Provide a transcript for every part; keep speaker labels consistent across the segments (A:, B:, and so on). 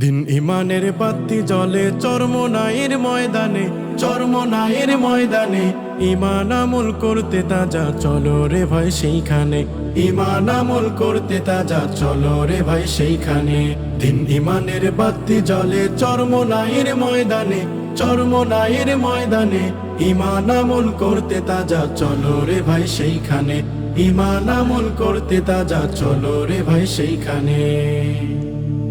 A: দিন ইমানের বাতি জলে চর্মনায়ের ময়দানে চর্মনায়ের ময়দানে। ইমান আমল করতে তাজা, চলো রে ভাই সেইখানে। ইমান আমল করতে তাজা, চলো রে ভাই সেইখানে। দিন ইমানের বাতি জলে চর্মনায়ের ময়দানে চর্মনায়ের ময়দানে। ইমান আমল করতে তাজা, চলো রে ভাই সেইখানে। ইমান আমল করতে তাজা, চলো রে ভাই সেইখানে।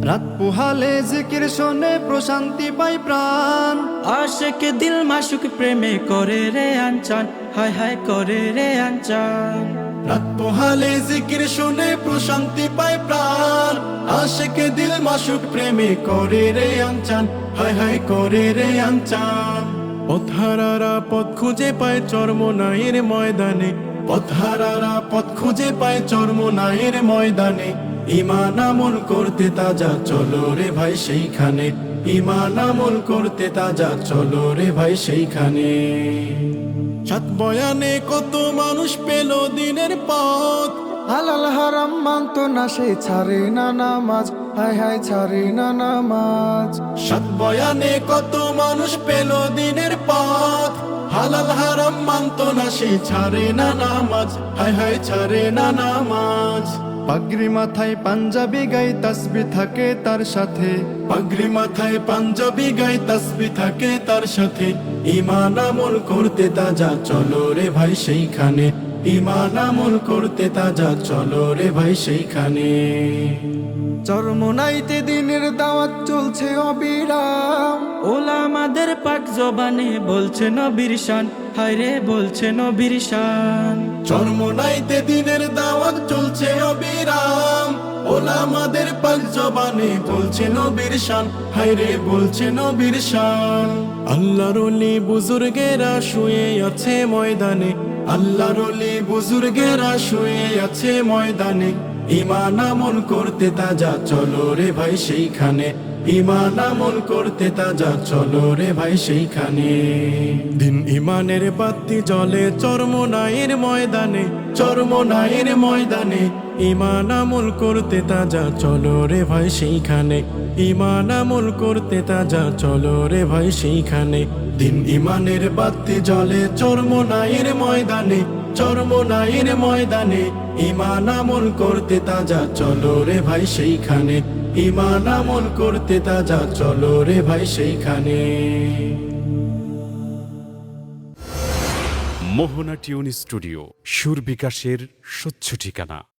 B: রাত পোহালে জিকির শোনে প্রশান্তি পাই প্রাণ।
C: আশেক দিল মাসুক প্রেমে করে রে আনচান হায় হায় করে রে আনচান।
A: রাত পোহালে জিকির শুনে প্রশান্তি পায় প্রাণ। আশেকে দিল মাসুক প্রেমে করে রে আঞ্চান হায় হায় করে রে আঞ্চান পথহারারা পথ খুঁজে পায় চর্মনায়ের ময়দানে। পথহারারা পথ খুঁজে পায় চর্মনায়ের ময়দানে। ইমান আমল করতে তাজা চলো রে ভাই সেইখানে। ইমান আমল করতে তাজা চলো রে ভাই সেইখানে। সাত বয়ানে কত মানুষ পেল দিনের পথ।
B: হালাল হারাম মানতো না সে ছাড়ে না নামাজ। হায় হায় ছাড়ে না নামাজ।
A: সাত বয়ানে কত মানুষ পেল দিনের পথ। হালাল হারাম মানত না সে ছাড়ে না নামাজ। হায় হায় ছাড়ে না নামাজ।
B: পাগড়ি মাথায় পাঞ্জাবি গাই তসবি থাকে তার সাথে।
A: পাগড়ি মাথায় পাঞ্জাবি গাই তসবি থাকে তার সাথে। ইমান আমল করতে তাজা চলো রে ভাই সেইখানে। ইমান আমল করতে তাজা চলো রে ভাই সেইখানে।
B: চরমনাইতে দিনের দাওয়াত চলছে অবিরাম।
C: ওলা আমাদের পাক জবানে বলছে নবীর শান। হায় রে বলছে নবীর শান।
A: চর্মনাইতে দিনের দাওয়াত চলছে ওলামাদের পাক জবানে, বলছে নবীর শান। হায়রে, বলছে নবীর শান। আল্লাহর অলি বুজুর্গেরা শুয়ে আছে ময়দানে। আল্লাহ রলি বুজুর্গেরা শুয়ে আছে ময়দানে। ইমান আমল করতে তাজা চলো রে ভাই সেইখানে। ইমান আমল করতে তাজা চলো রে ভাই সেইখানে। দিন ইমানের বাতি জলে চর্মনায়ের ময়দানে চর্মনায়ের ময়দানে। ইমান আমল করতে তাজা চলো রে ভাই সেইখানে। ইমান আমল করতে তাজা চলো রে ভাই সেইখানে। দিন ইমানের বাতি জলে চর্মনায়ের ময়দানে চর্মনায়ের ময়দানে ইমান আমল করতে তাজা চলো রে ভাই সেইখানে। ইমান আমল করতে তাজা চলো রে ভাই সেইখানে।
D: মোহনা টিউন স্টুডিও, সুর বিকাশের স্বচ্ছ ঠিকানা।